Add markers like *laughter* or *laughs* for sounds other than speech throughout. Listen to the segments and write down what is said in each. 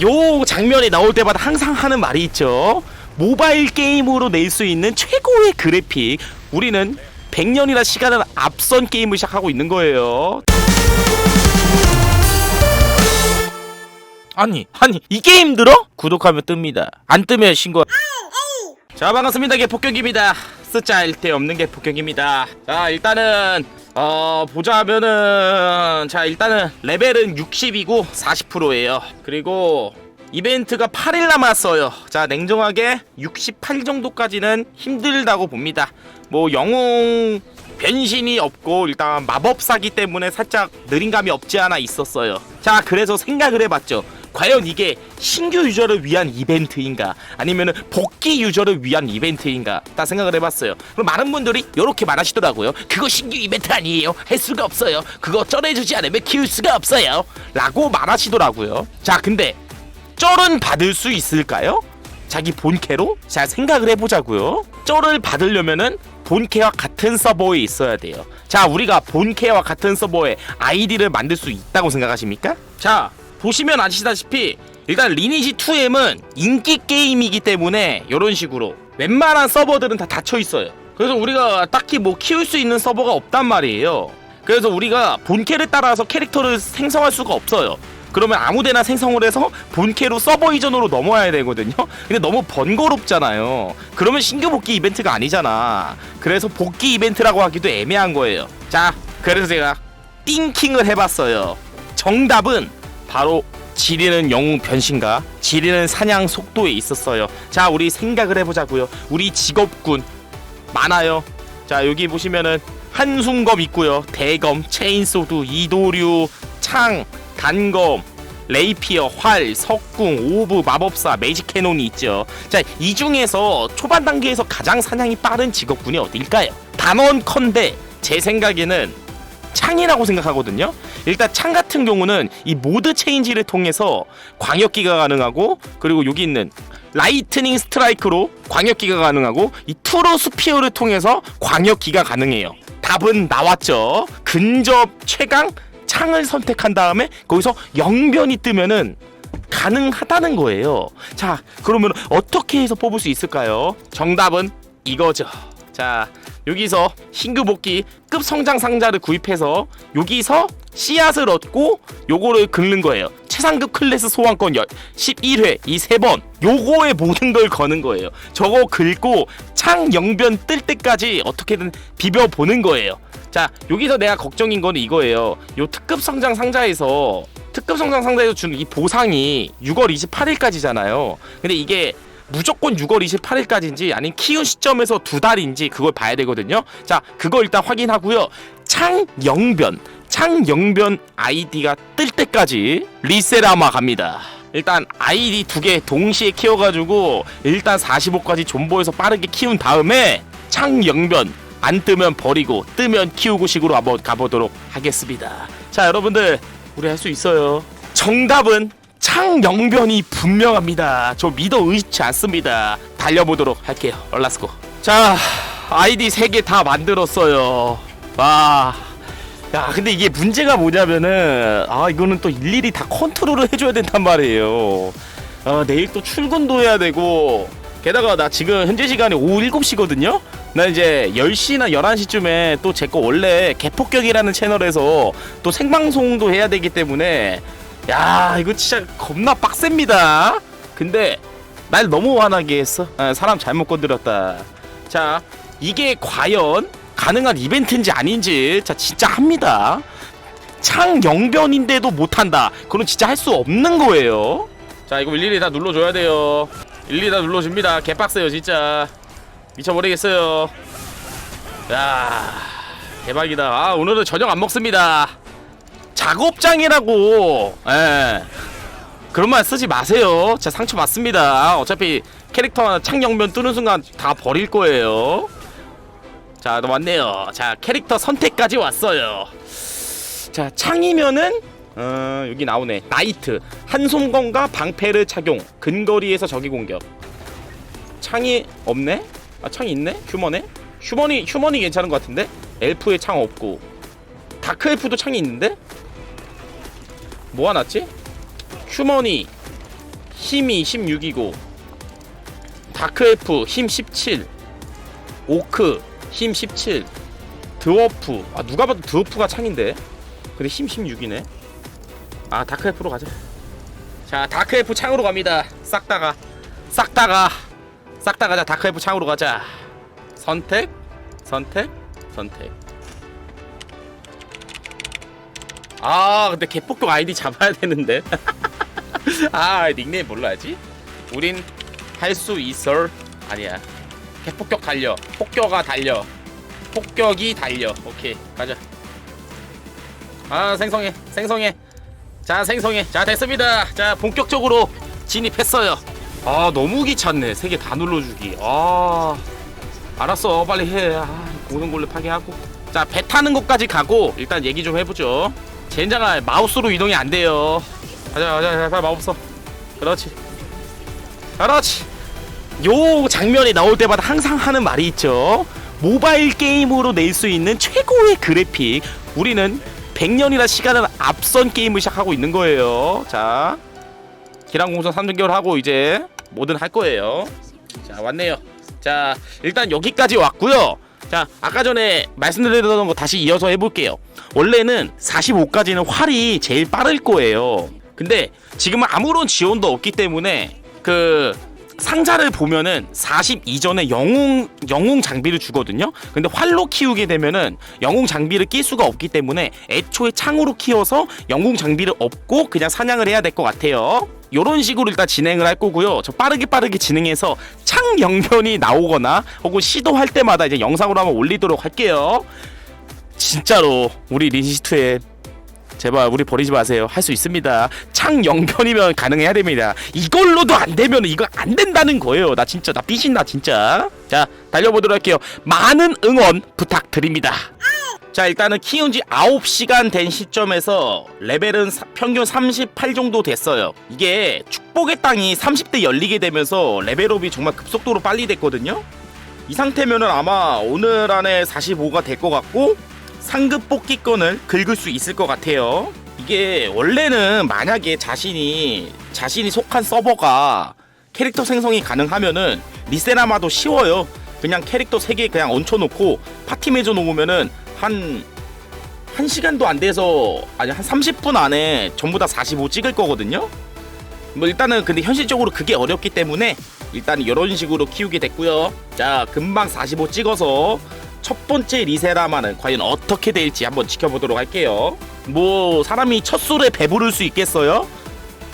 요 장면이 나올 때마다 항상 하는 말이 있죠. 모바일 게임으로 낼 수 있는 최고의 그래픽. 우리는 100년이나 시간을 앞선 게임을 시작하고 있는 거예요. 아니, 아니, 이게 힘들어? 구독하면 뜹니다. 안 뜨면 신고. 자, 반갑습니다. 개폭격입니다. 쓰짤 데 없는 개폭격입니다. 자, 일단은 어 보자면은 자 일단은 레벨은 60이고 40%예요. 그리고 이벤트가 8일 남았어요. 자 냉정하게 68 정도까지는 힘들다고 봅니다. 뭐 영웅 변신이 없고 일단 마법사기 때문에 살짝 느린 감이 없지 않아 있었어요. 자 그래서 생각을 해봤죠. 과연 이게 신규 유저를 위한 이벤트인가 아니면은 복귀 유저를 위한 이벤트인가 딱 생각을 해봤어요. 그럼 많은 분들이 이렇게 말하시더라고요. 그거 신규 이벤트 아니에요. 할 수가 없어요. 그거 쩔어주지 않으면 키울 수가 없어요. 라고 말하시더라고요. 자 근데 쩔은 받을 수 있을까요? 자기 본캐로? 자 생각을 해보자고요. 쩔을 받으려면은 본캐와 같은 서버에 있어야 돼요. 자 우리가 본캐와 같은 서버에 아이디를 만들 수 있다고 생각하십니까? 자 보시면 아시다시피 일단 리니지 2M은 인기 게임이기 때문에 이런 식으로 웬만한 서버들은 다 닫혀 있어요. 그래서 우리가 딱히 뭐 키울 수 있는 서버가 없단 말이에요. 그래서 우리가 본캐를 따라서 캐릭터를 생성할 수가 없어요. 그러면 아무데나 생성을 해서 본캐로 서버 이전으로 넘어야 되거든요. 근데 너무 번거롭잖아요. 그러면 신규 복귀 이벤트가 아니잖아. 그래서 복귀 이벤트라고 하기도 애매한 거예요. 자, 그래서 제가 띵킹을 해봤어요. 정답은 바로 지리는 영웅 변신과 지리는 사냥 속도에 있었어요. 자, 우리 생각을 해보자고요. 우리 직업군 많아요. 자, 여기 보시면은 한숨검 있고요. 대검, 체인소드, 이도류, 창, 단검, 레이피어, 활, 석궁, 오브, 마법사, 매직 캐논이 있죠. 자, 이 중에서 초반 단계에서 가장 사냥이 빠른 직업군이 어딜까요? 단언컨대 제 생각에는 창이라고 생각하거든요. 일단 창 같은 경우는 이 모드 체인지를 통해서 광역기가 가능하고 그리고 여기 있는 라이트닝 스트라이크로 광역기가 가능하고 이 투로 스피어를 통해서 광역기가 가능해요. 답은 나왔죠. 근접 최강 창을 선택한 다음에 거기서 영변이 뜨면은 가능하다는 거예요. 자, 그러면 어떻게 해서 뽑을 수 있을까요? 정답은 이거죠. 자, 여기서 신규 복귀 급 성장 상자를 구입해서 여기서 씨앗을 얻고 요거를 긁는 거예요. 최상급 클래스 소환권 11회 이 세 번 요거에 모든 걸 거는 거예요. 저거 긁고 창 영변 뜰 때까지 어떻게든 비벼 보는 거예요. 자, 여기서 내가 걱정인 거는 이거예요. 요 특급 성장 상자에서 특급 성장 상자에서 주는 이 보상이 6월 28일까지잖아요. 근데 이게 무조건 6월 28일까지인지 아닌 키운 시점에서 두 달인지 그걸 봐야 되거든요. 자, 그거 일단 확인하고요. 창 영변, 창 영변 아이디가 뜰 때까지 리세라마 갑니다. 일단 아이디 두 개 동시에 키워가지고 일단 45까지 존버해서 빠르게 키운 다음에 창 영변 안 뜨면 버리고 뜨면 키우고 식으로 한번 가보도록 하겠습니다. 자 여러분들 우리 할 수 있어요. 정답은 창영변이 분명합니다. 저 믿어 의심치 않습니다. 달려보도록 할게요. 얼라스고. 자 아이디 3개 다 만들었어요. 와. 야 근데 이게 문제가 뭐냐면은 아 이거는 또 일일이 다 컨트롤을 해줘야 된단 말이에요. 아 내일 또 출근도 해야 되고 게다가 나 지금 현재 시간이 오후 7시거든요? 나 이제 10시나 11시쯤에 또 제 거 원래 개폭격이라는 채널에서 또 생방송도 해야 되기 때문에 야 이거 진짜 겁나 빡셉니다. 근데 날 너무 화나게 했어. 아, 사람 잘못 건드렸다. 자 이게 과연 가능한 이벤트인지 아닌지 자 진짜 합니다. 창 영변인데도 못한다. 그건 진짜 할 수 없는 거예요. 자 이거 일일이 다 눌러줘야 돼요. 일일이 다 눌러줍니다. 개빡세요 진짜. 미쳐버리겠어요. 야 대박이다. 아 오늘은 저녁 안 먹습니다 작업장이라고. 예. 그런 말 쓰지 마세요. 자 상처 받습니다. 어차피 캐릭터 창영면 뜨는 순간 다 버릴 거예요. 자 왔네요. 자 캐릭터 선택까지 왔어요. 자 창이면은 어 여기 나오네. 나이트. 한손건과 방패를 착용. 근거리에서 적이 공격. 창이 없네? 아 창이 있네? 휴머네 휴머니 휴머니 괜찮은 것 같은데? 엘프에 창 없고. 다크 엘프도 창이 있는데 낫지? 휴머니 힘이 16이고 다크엘프 힘 17 오크 힘 17 드워프. 아 누가 봐도 드워프가 창인데. 근데 힘 16이네. 아 다크엘프로 가자. 자 다크엘프 창으로 갑니다. 싹 다가. 싹 다가. 싹 다 가자. 다크엘프 창으로 가자. 선택 선택 선택 아 근데 개폭격 아이디 잡아야 되는데. *laughs* 아 닉네임 뭘로 하지? 우린 할 수 있어 아니야. 개폭격 달려. 폭격아 달려. 폭격이 달려. 오케이 가자. 아 생성해 생성해. 자 생성해. 자 됐습니다. 자 본격적으로 진입했어요. 아 너무 귀찮네. 세 개 다 눌러주기. 아 알았어. 빨리 해. 아, 고등골레 파괴하고. 자 배 타는 것까지 가고 일단 얘기 좀 해보죠 젠장아 마우스로 이동이 안 돼요. 가자 가자 가자. 빨리 마법 써. 그렇지. 그렇지. 요 장면이 나올 때마다 항상 하는 말이 있죠. 모바일 게임으로 낼 수 있는 최고의 그래픽. 우리는 100년이나 시간을 앞선 게임을 시작하고 있는 거예요. 자 기량공선 3개월 하고 이제 뭐든 할 거예요. 자 왔네요. 자 일단 여기까지 왔고요. 자 아까 전에 말씀드렸던 거 다시 이어서 해볼게요 원래는 45까지는 활이 제일 빠를 거예요 근데 지금은 아무런 지원도 없기 때문에 그 상자를 보면은 40 이전에 영웅 영웅 장비를 주거든요. 근데 활로 키우게 되면은 영웅 장비를 낄 수가 없기 때문에 애초에 창으로 키워서 영웅 장비를 얻고 그냥 사냥을 해야 될 것 같아요. 요런 식으로 일단 진행을 할 거고요. 저 빠르게 빠르게 진행해서 창 영변이 나오거나 혹은 시도할 때마다 이제 영상으로 한번 올리도록 할게요. 진짜로 우리 리시트에 제발 우리 버리지 마세요. 할 수 있습니다. 창 영변이면 가능해야 됩니다. 이걸로도 안 되면 이거 안 된다는 거예요. 나 진짜 나 삐진다 진짜. 자 달려보도록 할게요. 많은 응원 부탁드립니다. 자 일단은 키운 지 9시간 된 시점에서 레벨은 사- 평균 38 정도 됐어요. 이게 축복의 땅이 30대 열리게 되면서 레벨업이 정말 급속도로 빨리 됐거든요. 이 상태면은 아마 오늘 안에 45가 될 것 같고 상급 뽑기권을 긁을 수 있을 것 같아요. 이게 원래는 만약에 자신이 자신이 속한 서버가 캐릭터 생성이 가능하면은 리세라마도 쉬워요. 그냥 캐릭터 3개 그냥 얹혀놓고 파티 맺어 놓으면은 한 1시간도 안 돼서 아니 한 30분 안에 전부 다 45 찍을 거거든요. 뭐 일단은 근데 현실적으로 그게 어렵기 때문에 일단 이런 식으로 키우게 됐고요. 자 금방 45 찍어서 첫 번째 리세라마는 과연 어떻게 될지 한번 지켜보도록 할게요. 뭐 사람이 첫 술에 배부를 수 있겠어요?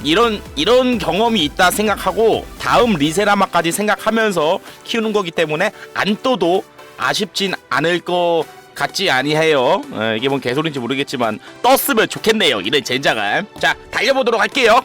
이런 이런 경험이 있다 생각하고 다음 리세라마까지 생각하면서 키우는 거기 때문에 안 떠도 아쉽진 않을 것 같지 아니해요. 어, 이게 뭔 개소리인지 모르겠지만 떴으면 좋겠네요. 이런 젠장을. 자 달려보도록 할게요.